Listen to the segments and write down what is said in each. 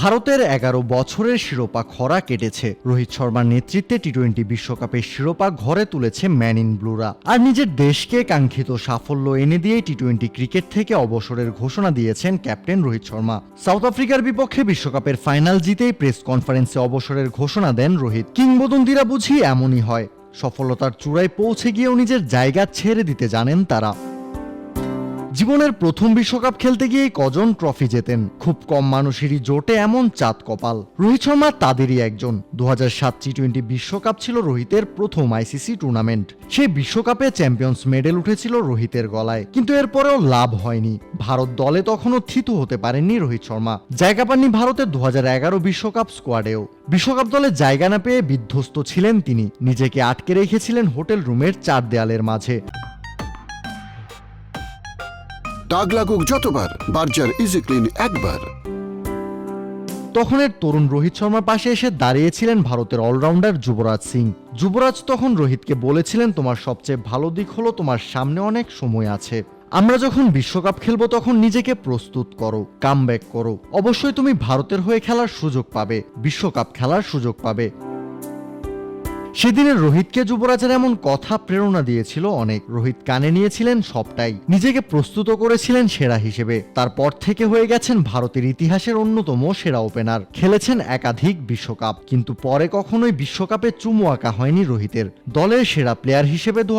ভারতের এগারো বছরের শিরোপা খরা কেটেছে। রোহিত শর্মার নেতৃত্বে টি টোয়েন্টি বিশ্বকাপের শিরোপা ঘরে তুলেছে ম্যান ইন ব্লুরা। আর নিজের দেশকে কাঙ্ক্ষিত সাফল্য এনে দিয়ে টি টোয়েন্টি ক্রিকেট থেকে অবসরের ঘোষণা দিয়েছেন ক্যাপ্টেন রোহিত শর্মা। সাউথ আফ্রিকার বিপক্ষে বিশ্বকাপের ফাইনাল জিতেই প্রেস কনফারেন্সে অবসরের ঘোষণা দেন রোহিত। কিংবদন্তিরা বুঝি এমনই হয়। সফলতার চূড়ায় পৌঁছে গিয়েও নিজের জায়গা ছেড়ে দিতে জানেন তারা। জীবনের প্রথম বিশ্বকাপ খেলতে গিয়ে কজন ট্রফি জেতেন? খুব কম মানুষেরই জোটে এমন চাঁদ কপাল। রোহিত শর্মা তাদেরই একজন। দু সাত টোয়েন্টি বিশ্বকাপ ছিল রোহিতের প্রথম আইসিসি টুর্নামেন্ট সেই বিশ্বকাপে চ্যাম্পিয়ন্স মেডেল উঠেছিল রোহিতের গলায়। কিন্তু এরপরেও লাভ হয়নি। ভারত দলে তখনও থিত হতে পারেননি রোহিত শর্মা। জায়গা পাননি ভারতের দু বিশ্বকাপ স্কোয়াডেও বিশ্বকাপ দলে জায়গা না পেয়ে বিধ্বস্ত ছিলেন তিনি। নিজেকে আটকে রেখেছিলেন হোটেল রুমের চার দেয়ালের মাঝে। দাগ লাগুক যতবার, বার্জার ইজি ক্লিন একবার। তখনের তরুণ রোহিত শর্মার পাশে এসে দাঁড়িয়েছিলেন ভারতের অলরাউন্ডার যুবরাজ সিং। যুবরাজ তখন রোহিতকে বলেছিলেন, তোমার সবচেয়ে ভালো দিক হলো তোমার সামনে অনেক সময় আছে। আমরা যখন বিশ্বকাপ খেলব তখন নিজেকে প্রস্তুত করো কাম করো। অবশ্যই তুমি ভারতের হয়ে খেলার সুযোগ পাবে, বিশ্বকাপ খেলার সুযোগ পাবে। সেদিনের রোহিতকে যুবরাজের এমন কথা প্রেরণা দিয়েছিল অনেক। রোহিত কানে নিয়েছিলেন সবটাই। নিজেকে প্রস্তুত করেছিলেন সেরা হিসেবে। তারপর থেকে হয়ে গেছেন ভারতের ইতিহাসের অন্যতম সেরা ওপেনার। খেলেছেন একাধিক বিশ্বকাপ। কিন্তু পরে কখনোই বিশ্বকাপে চুমু আঁকা হয়নি রোহিতের। দলের সেরা প্লেয়ার হিসেবে দু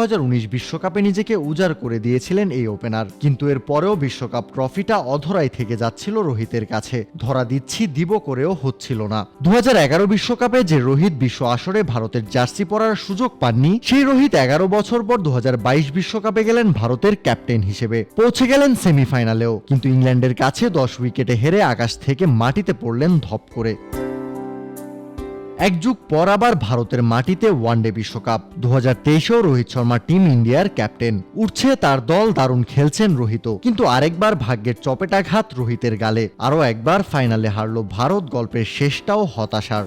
বিশ্বকাপে নিজেকে উজাড় করে দিয়েছিলেন এই ওপেনার। কিন্তু এর পরেও বিশ্বকাপ ট্রফিটা অধরাই থেকে যাচ্ছিল রোহিতের কাছে। ধরা দিচ্ছি দিব করেও হচ্ছিল না। দু বিশ্বকাপে যে রোহিত বিশ্ব আসরে ভারতের জার্সি পরার সুযোগ পাননি, সেই রোহিত এগারো বছর পর দু বিশ্বকাপে গেলেন ভারতের ক্যাপ্টেন হিসেবে। পৌঁছে গেলেন সেমিফাইনালেও, কিন্তু ইংল্যান্ডের কাছে দশ উইকেটে হেরে আকাশ থেকে মাটিতে পড়লেন ধপ করে। এক যুগ পর আবার ভারতের মাটিতে ওয়ানডে বিশ্বকাপ। দু হাজার তেইশেও রোহিত শর্মা টিম ইন্ডিয়ার ক্যাপ্টেন। উঠছে তার দল, দারুণ খেলছেন রোহিত কিন্তু আরেকবার ভাগ্যের চপেটাঘাত রোহিতের গালে। আরও একবার ফাইনালে হারল ভারত, গল্পের শেষটাও হতাশার।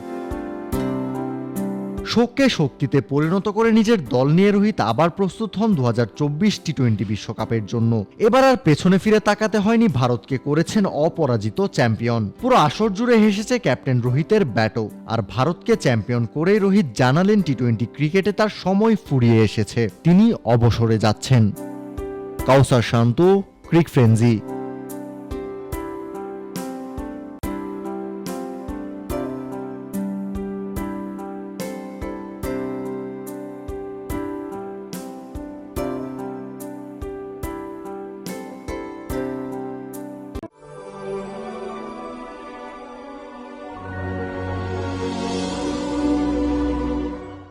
শোককে শক্তিতে পরিণত করে নিজের দল নিয়ে রোহিত আবার প্রস্তুত হন দু টি টোয়েন্টি বিশ্বকাপের জন্য। এবার আর পেছনে ফিরে তাকাতে হয়নি ভারতকে করেছেন অপরাজিত চ্যাম্পিয়ন। পুরো আসর জুড়ে হেসেছে ক্যাপ্টেন রোহিতের ব্যাটও। আর ভারতকে চ্যাম্পিয়ন করেই রোহিত জানালেন টি টোয়েন্টি ক্রিকেটে তার সময় ফুরিয়ে এসেছে। তিনি অবসরে যাচ্ছেন। কাউসার শান্ত, ক্রিক ফ্রেঞ্জি